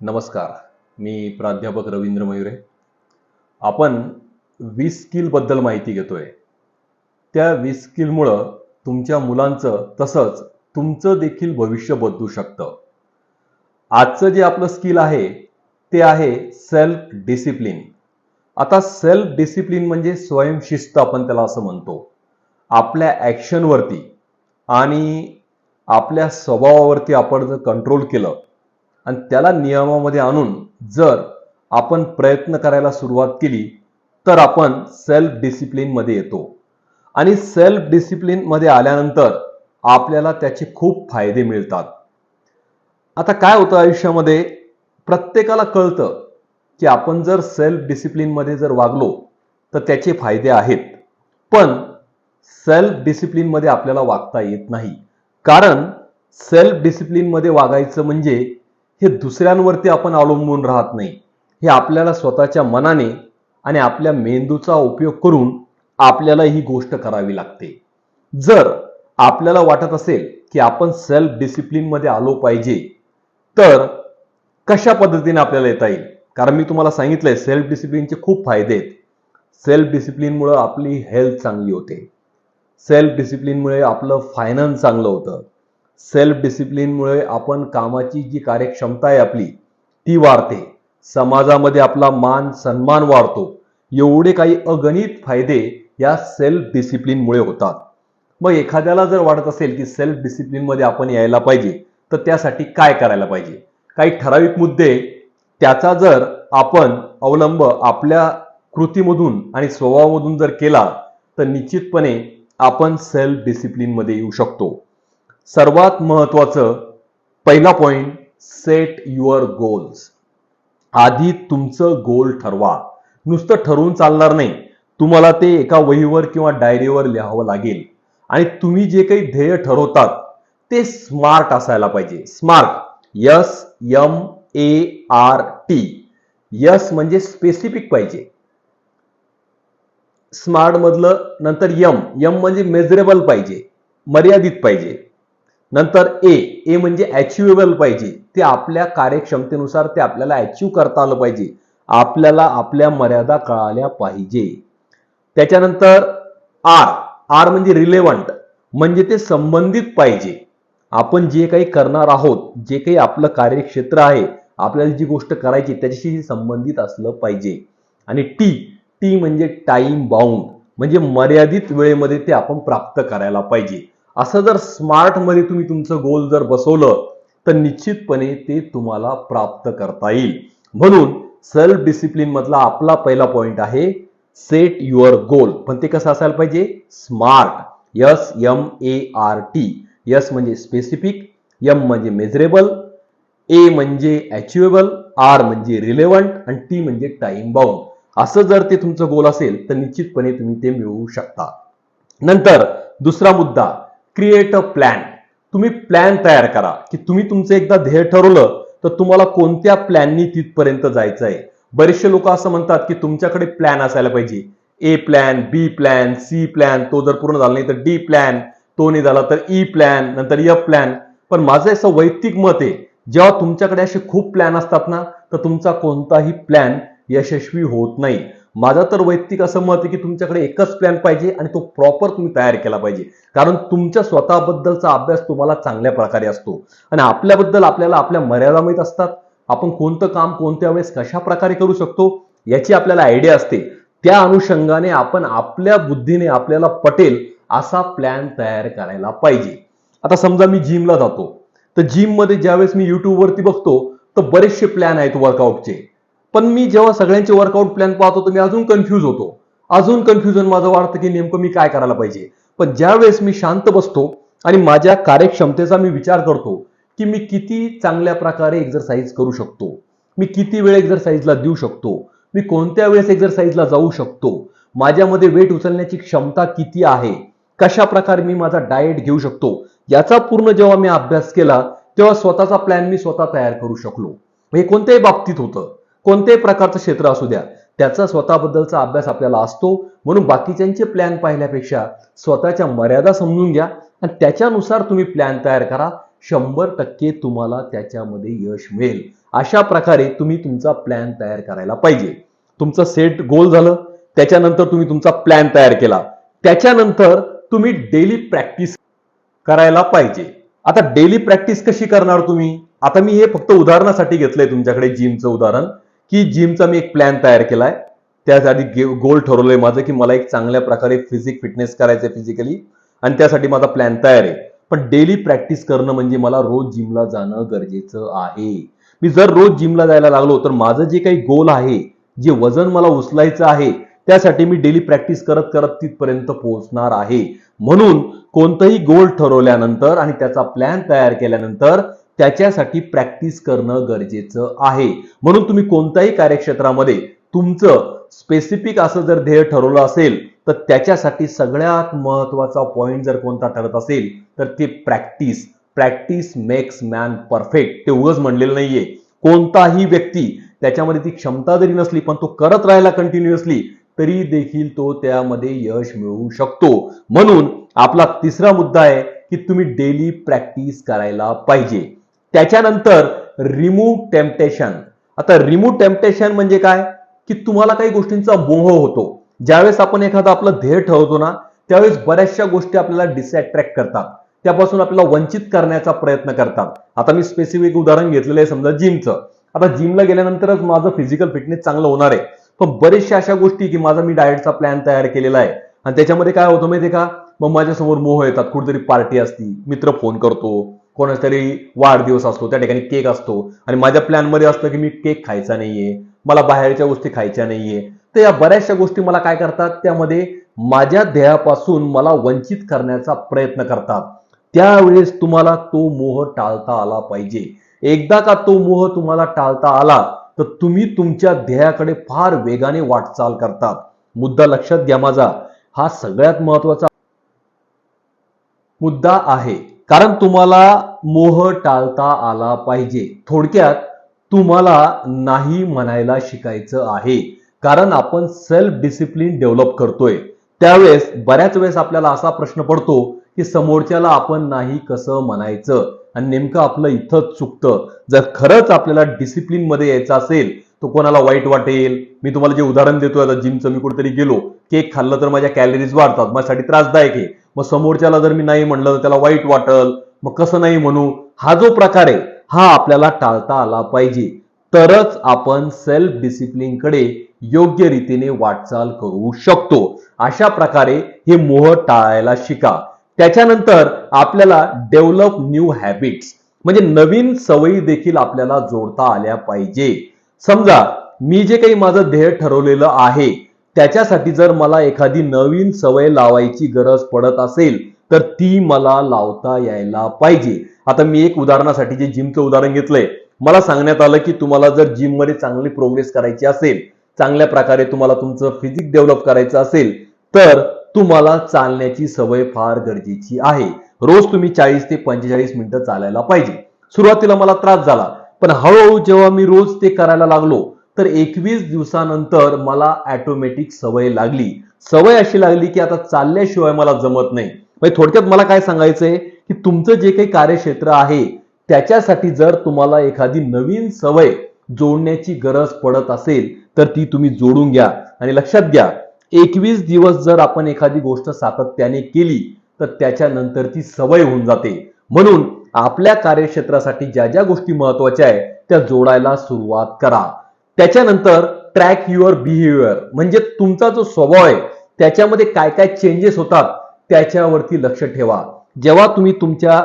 नमस्कार. मी प्राध्यापक रवींद्र मयुरे. आपण वी स्किलबद्दल माहिती घेतोय. त्या वी स्किलमुळं तुमच्या मुलांचं तसंच तुमचं देखील भविष्य बदलू शकतं. आजचं जे आपलं स्किल आहे ते आहे सेल्फ डिसिप्लिन आता सेल्फ डिसिप्लिन म्हणजे स्वयंशिस्त आपण त्याला असं म्हणतो. आपल्या ॲक्शनवरती आणि आपल्या स्वभावावरती आपण जर कंट्रोल केलं आणि त्याला नियमामध्ये आणून जर आपण प्रयत्न करायला सुरुवात केली तर आपण सेल्फ डिसिप्लिनमध्ये येतो. आणि सेल्फ डिसिप्लिनमध्ये आल्यानंतर आपल्याला त्याचे खूप फायदे मिळतात. आता काय होतं आयुष्यामध्ये? प्रत्येकाला कळतं की आपण जर सेल्फ डिसिप्लिनमध्ये जर वागलो तर त्याचे फायदे आहेत. पण सेल्फ डिसिप्लिनमध्ये आपल्याला वागता येत नाही. कारण सेल्फ डिसिप्लिनमध्ये वागायचं म्हणजे हे दुसऱ्यांवरती आपण अवलंबून राहत नाही. हे आपल्याला स्वतःच्या मनाने आणि आपल्या मेंदूचा उपयोग करून आपल्याला ही गोष्ट करावी लागते. जर आपल्याला वाटत असेल की आपण सेल्फ डिसिप्लिनमध्ये आलो पाहिजे तर कशा पद्धतीने आपल्याला येता येईल? कारण मी तुम्हाला सांगितलंय सेल्फ डिसिप्लिनचे खूप फायदे आहेत. सेल्फ डिसिप्लिनमुळं आपली हेल्थ चांगली होते. सेल्फ डिसिप्लिनमुळे आपलं फायनान्स चांगलं होतं. सेल्फ डिसिप्लिनमुळे आपण कामाची जी कार्यक्षमता आहे आपली ती वाढते. समाजामध्ये आपला मान सन्मान वाढतो. एवढे काही अगणित फायदे या सेल्फ डिसिप्लिनमुळे होतात. मग एखाद्याला जर वाटत असेल की सेल्फ डिसिप्लिनमध्ये आपण यायला पाहिजे तर त्यासाठी काय करायला पाहिजे? काही ठराविक मुद्दे त्याचा जर आपण अवलंब आपल्या कृतीमधून आणि स्वभावामधून जर केला तर निश्चितपणे आपण सेल्फ डिसिप्लिनमध्ये येऊ शकतो. सर्वात महत्वाचं पहिला पॉइंट सेट युअर गोल्स आधी तुमचं गोल ठरवा. नुसतं ठरवून चालणार नाही. तुम्हाला ते एका वहीवर किंवा डायरीवर लिहावं लागेल. आणि तुम्ही जे काही ध्येय ठरवतात ते स्मार्ट असायला पाहिजे. Smart S M A R T S म्हणजे स्पेसिफिक पाहिजे. स्मार्ट मधलं नंतर यम यम म्हणजे मेजरेबल पाहिजे. मर्यादित पाहिजे. नंतर ए ए म्हणजे अचिवेबल पाहिजे. ते आपल्या कार्यक्षमतेनुसार ते आपल्याला अचीव करता आलं पाहिजे. आपल्याला आपल्या मर्यादा कळाल्या पाहिजे. त्याच्यानंतर आर आर म्हणजे रिलेवंट म्हणजे ते संबंधित पाहिजे. आपण जे काही करणार आहोत जे काही आपलं कार्यक्षेत्र आहे आपल्याला जी गोष्ट करायची त्याच्याशी संबंधित असलं पाहिजे. आणि टी टी म्हणजे टाइम बाउंड म्हणजे मर्यादित वेळेमध्ये ते आपण प्राप्त करायला पाहिजे. असं जर स्मार्टमध्ये तुम्ही तुमचं गोल जर बसवलं तर निश्चितपणे ते तुम्हाला प्राप्त करता येईल. म्हणून सेल्फ डिसिप्लिन मधला आपला पहिला पॉइंट आहे सेट युअर गोल पण ते कसं असायला पाहिजे? Smart S M A R T S म्हणजे स्पेसिफिक एम म्हणजे मेजरेबल ए म्हणजे अचिवेबल आर म्हणजे रिलेव्हंट आणि टी म्हणजे टाइम बाउंड असं जर ते तुमचं गोल असेल तर निश्चितपणे तुम्ही ते मिळवू शकता. नंतर दुसरा मुद्दा क्रिएट अ प्लॅन तुम्ही प्लॅन तयार करा. की तुम्ही तुमचं एकदा ध्येय ठरवलं तर तुम्हाला कोणत्या प्लॅननी तिथपर्यंत जायचं आहे बरेचसे लोक असं म्हणतात की तुमच्याकडे प्लॅन असायला पाहिजे. A plan B plan C plan तो जर पूर्ण झाला नाही तर डी प्लॅन तो नाही झाला तर e ई प्लॅन नंतर एफ प्लॅन पण माझं असं वैयक्तिक मत आहे जेव्हा तुमच्याकडे असे खूप प्लॅन असतात ना तर तुमचा कोणताही प्लॅन यशस्वी होत नाही. माझं तर वैयक्तिक असं मत आहे की तुमच्याकडे एकच प्लॅन पाहिजे आणि तो प्रॉपर तुम्ही तयार केला पाहिजे. कारण तुमच्या स्वतःबद्दलचा अभ्यास तुम्हाला चांगल्या प्रकारे असतो. आणि आपल्याबद्दल आपल्याला आपल्या मर्यादा माहीत असतात. आपण कोणतं काम कोणत्या वेळेस कशा प्रकारे करू शकतो याची आपल्याला आयडिया असते. त्या अनुषंगाने आपण आपल्या बुद्धीने आपल्याला पटेल असा प्लॅन तयार करायला पाहिजे. आता समजा मी जिमला जातो. तर जिममध्ये ज्यावेळेस मी युट्यूबवरती बघतो तर बरेचसे प्लॅन आहेत वर्कआउटचे पण मी जेव्हा सगळ्यांचे वर्कआउट प्लॅन पाहतो तर मी अजून कन्फ्यूज होतो. अजून कन्फ्युजन माझं वाढतं की नेमकं मी काय करायला पाहिजे. पण ज्यावेळेस मी शांत बसतो आणि माझ्या कार्यक्षमतेचा मी विचार करतो की मी किती चांगल्या प्रकारे एक्झरसाईज करू शकतो. मी किती वेळ एक्झरसाईजला देऊ शकतो. मी कोणत्या वेळेस एक्झरसाईजला जाऊ शकतो. माझ्यामध्ये वेट उचलण्याची क्षमता किती आहे? कशा प्रकारे मी माझा डाएट घेऊ शकतो? याचा पूर्ण जेव्हा मी अभ्यास केला तेव्हा स्वतःचा प्लॅन मी स्वतः तयार करू शकलो. हे कोणत्याही बाबतीत होतं. कोणत्याही प्रकारचं क्षेत्र असू द्या त्याचा स्वतःबद्दलचा अभ्यास आपल्याला असतो. म्हणून बाकीच्यांचे प्लॅन पाहिल्यापेक्षा स्वतःच्या मर्यादा समजून घ्या आणि त्याच्यानुसार तुम्ही प्लॅन तयार करा. शंभर टक्के तुम्हाला त्याच्यामध्ये यश मिळेल. अशा प्रकारे तुम्ही तुमचा प्लॅन तयार करायला पाहिजे. तुमचं सेट गोल झालं त्याच्यानंतर तुम्ही तुमचा प्लॅन तयार केला. त्याच्यानंतर तुम्ही डेली प्रॅक्टिस करायला पाहिजे. आता डेली प्रॅक्टिस कशी करणार तुम्ही? आता मी हे फक्त उदाहरणासाठी घेतलंय तुमच्याकडे जिमचं उदाहरण. की जिमचा मी एक प्लॅन तयार केला आहे त्यासाठी गोल ठरवलंय माझं की मला एक चांगल्या प्रकारे फिजिक फिटनेस करायचंय फिजिकली आणि त्यासाठी माझा प्लॅन तयार आहे. पण डेली प्रॅक्टिस करणं म्हणजे मला रोज जिमला जाणं गरजेचं आहे. मी जर रोज जिमला जायला लागलो तर माझं जे काही गोल आहे जे वजन मला उचलायचं आहे त्यासाठी मी डेली प्रॅक्टिस करत करत तिथपर्यंत पोहोचणार आहे. म्हणून कोणतंही गोल ठरवल्यानंतर आणि त्याचा प्लॅन तयार केल्यानंतर त्याच्यासाठी प्रॅक्टिस करणं गरजेचं आहे. म्हणून तुम्ही कोणत्याही कार्यक्षेत्रामध्ये तुमचं स्पेसिफिक असं जर ध्येय ठरवलं असेल तर त्याच्यासाठी सगळ्यात महत्त्वाचा पॉईंट जर कोणता ठरत असेल तर ते practice practice makes man perfect ते उगच म्हणलेलं नाहीये. कोणताही व्यक्ती त्याच्यामध्ये ती क्षमता जरी नसली पण तो करत राहायला कंटिन्युअसली तरी देखील तो त्यामध्ये यश मिळवू शकतो. म्हणून आपला तिसरा मुद्दा आहे की तुम्ही डेली प्रॅक्टिस करायला पाहिजे. त्याच्यानंतर रिमूव्ह टेम्पटेशन आता रिमूव्ह टेम्पटेशन म्हणजे काय? की तुम्हाला काही गोष्टींचा मोह होतो. ज्यावेळेस आपण एखादं आपलं ध्येय ठरवतो ना त्यावेळेस बऱ्याचशा गोष्टी आपल्याला डिसअट्रॅक्ट करतात. त्यापासून आपल्याला वंचित करण्याचा प्रयत्न करतात. आता मी स्पेसिफिक उदाहरण घेतलेलं आहे समजा जिमचं आता जिमला गेल्यानंतरच माझं फिजिकल फिटनेस चांगलं होणार आहे. पण बरेचशा अशा गोष्टी की माझा मी डाएटचा प्लॅन तयार केलेला आहे. आणि त्याच्यामध्ये काय होतं माहिती का? मग माझ्यासमोर मोह येतात. कुठेतरी पार्टी असती. मित्र फोन करतो. कोणाचा तरी वाढदिवस असतो त्या ठिकाणी केक असतो. आणि माझ्या प्लॅनमध्ये असतं की मी केक खायचा नाहीये मला बाहेरच्या गोष्टी खायच्या नाहीये. तर या बऱ्याचशा गोष्टी मला काय करतात? त्यामध्ये माझ्या ध्येयापासून मला वंचित करण्याचा प्रयत्न करतात. त्यावेळेस तुम्हाला तो मोह टाळता आला पाहिजे. एकदा का तो मोह तुम्हाला टाळता आला तर तुम्ही तुमच्या ध्येयाकडे फार वेगाने वाटचाल करतात. मुद्दा लक्षात घ्या माझा. हा सगळ्यात महत्त्वाचा मुद्दा आहे. कारण तुम्हाला मोह टाळता आला पाहिजे. थोडक्यात तुम्हाला नाही म्हणायला शिकायचं आहे. कारण आपण सेल्फ डिसिप्लिन डेव्हलप करतोय. त्यावेळेस बऱ्याच वेळेस आपल्याला असा प्रश्न पडतो की समोरच्याला आपण नाही कसं म्हणायचं? आणि नेमकं आपलं इथंच चुकतं. जर खरंच आपल्याला डिसिप्लिनमध्ये यायचं असेल तर कोणाला वाईट वाटेल? मी तुम्हाला जे उदाहरण देतोय आता जिमचं मी कुठेतरी गेलो. केक खाल्लं तर माझ्या कॅलरीज वाढतात. माझ्यासाठी त्रासदायक आहे. मग समोरच्याला जर मी नाही म्हणलं तर त्याला वाईट वाटल. मग कसं नाही म्हणू? हा जो प्रकार आहे हा आपल्याला टाळता आला पाहिजे. तरच आपण सेल्फ डिसिप्लिनकडे योग्य रीतीने वाटचाल करू शकतो. अशा प्रकारे हे मोह टाळायला शिका. त्याच्यानंतर आपल्याला डेव्हलप न्यू हॅबिट्स म्हणजे नवीन सवयी देखील आपल्याला जोडता आल्या पाहिजे. समजा मी जे काही माझं ध्येय ठरवलेलं आहे त्याच्यासाठी जर मला एखादी नवीन सवय लावायची गरज पडत असेल तर ती मला लावता यायला पाहिजे. आता मी एक उदाहरणासाठी जे जिमचं उदाहरण घेतलंय मला सांगण्यात आलं की तुम्हाला जर जिममध्ये चांगली प्रोग्रेस करायची असेल चांगल्या प्रकारे तुम्हाला तुमचं फिजिक डेव्हलप करायचं असेल तर तुम्हाला चालण्याची सवय फार गरजेची आहे. रोज तुम्ही चाळीस ते पंचेचाळीस मिनिटं चालायला पाहिजे. सुरुवातीला मला त्रास झाला पण हळूहळू जेव्हा मी रोज ते करायला लागलो तर एकवीस दिवसानंतर मला ऑटोमॅटिक सवय लागली. सवय अशी लागली की आता चालल्याशिवाय मला जमत नाही. म्हणजे थोडक्यात मला काय सांगायचंय? की तुमचं जे काही कार्यक्षेत्र आहे त्याच्यासाठी जर तुम्हाला एखादी नवीन सवय जोडण्याची गरज पडत असेल तर ती तुम्ही जोडून घ्या. आणि लक्षात घ्या एकवीस दिवस जर आपण एखादी गोष्ट सातत्याने केली तर त्याच्यानंतर ती सवय होऊन जाते. म्हणून आपल्या कार्यक्षेत्रासाठी ज्या ज्या गोष्टी महत्त्वाच्या आहेत त्या जोडायला सुरुवात करा. त्याच्यानंतर ट्रॅक युअर बिहेवियर म्हणजे तुमचा जो स्वभाव आहे त्याच्यामध्ये काय काय चेंजेस होतात त्याच्यावरती लक्ष ठेवा. जेव्हा तुम्ही तुमच्या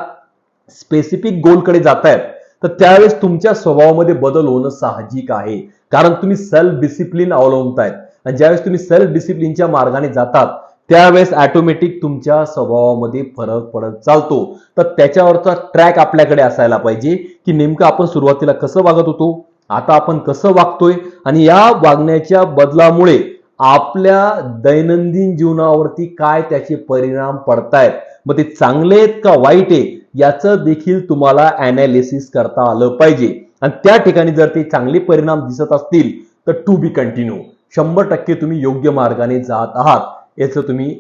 स्पेसिफिक गोलकडे जातायत तर त्यावेळेस तुमच्या स्वभावामध्ये बदल होणं साहजिक आहे. कारण तुम्ही सेल्फ डिसिप्लिन अवलंबतायत. आणि ज्यावेळेस तुम्ही सेल्फ डिसिप्लिनच्या मार्गाने जातात त्यावेळेस ऑटोमॅटिक तुमच्या स्वभावामध्ये फरक पडत चालतो. तर त्याच्यावरचा ट्रॅक आपल्याकडे असायला पाहिजे की नेमकं आपण सुरुवातीला कसं वागत होतो? आता आपण कसं वागतोय आणि या वागण्याच्या बदलामुळे आपल्या दैनंदिन जीवनावरती काय त्याचे परिणाम पडतायत? मग ते चांगले आहेत का वाईट आहे? याचं देखील तुम्हाला अनालिसिस करता आलं पाहिजे. आणि त्या ठिकाणी जर ते चांगले परिणाम दिसत असतील तर टू बी कंटिन्यू शंभर टक्के तुम्ही योग्य मार्गाने जात आहात याचं तुम्ही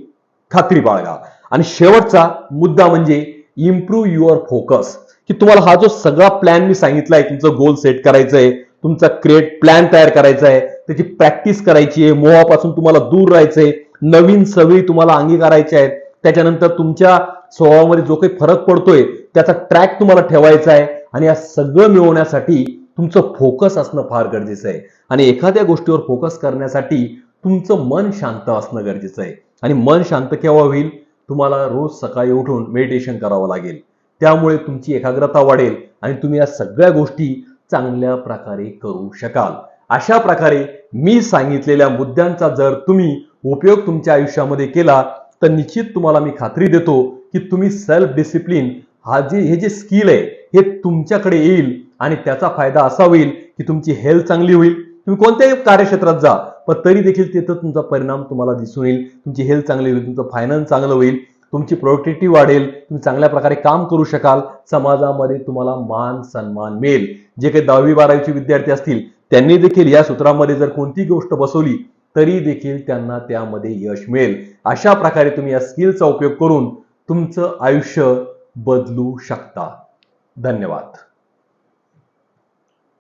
खात्री बाळगा. आणि शेवटचा मुद्दा म्हणजे इम्प्रूव्ह युअर फोकस की तुम्हाला हा जो सगळा प्लॅन मी सांगितला आहे तुमचं गोल सेट करायचं आहे तुमचा क्रिएट प्लॅन तयार करायचा आहे त्याची प्रॅक्टिस करायची आहे मोहापासून तुम्हाला दूर राहायचंय नवीन सवयी तुम्हाला अंगीकारायच्या आहेत त्याच्यानंतर तुमच्या स्वभावामध्ये जो काही फरक पडतोय त्याचा ट्रॅक तुम्हाला ठेवायचा आहे आणि या सगळं मिळवण्यासाठी तुमचं फोकस असणं फार गरजेचं आहे. आणि एखाद्या गोष्टीवर फोकस करण्यासाठी तुमचं मन शांत असणं गरजेचं आहे. आणि मन शांत केव्हा होईल? तुम्हाला रोज सकाळी उठून मेडिटेशन करावं लागेल. त्यामुळे तुमची एकाग्रता वाढेल आणि तुम्ही या सगळ्या गोष्टी चांगल्या प्रकारे करू शकाल. अशा प्रकारे मी सांगितलेल्या मुद्द्यांचा जर तुम्ही उपयोग तुमच्या आयुष्यामध्ये केला तर निश्चित तुम्हाला मी खात्री देतो की तुम्ही सेल्फ डिसिप्लिन हा जे हे जे स्किल आहे हे तुमच्याकडे येईल आणि त्याचा फायदा असा होईल की तुमची हेल्थ चांगली होईल. तुम्ही कोणत्याही कार्यक्षेत्रात जा पण तरी देखील तिथं तुमचा परिणाम तुम्हाला दिसून येईल. तुमची हेल्थ चांगली होईल तुमचं फायनान्स चांगलं होईल. तुमची प्रोडक्टिव्हिटी वाढेल तुम्ही चांगल्या प्रकारे काम करू शकाल समाजामध्ये तुम्हाला मान सन्मान मिळेल. जे काही दहावी बारावीचे विद्यार्थी असतील त्यांनी देखील या सूत्रामध्ये जर कोणती गोष्ट बसवली तरी देखील त्यांना त्यामध्ये यश मिळेल. अशा प्रकारे तुम्ही या स्किलचा उपयोग करून तुमचं आयुष्य बदलू शकता. धन्यवाद.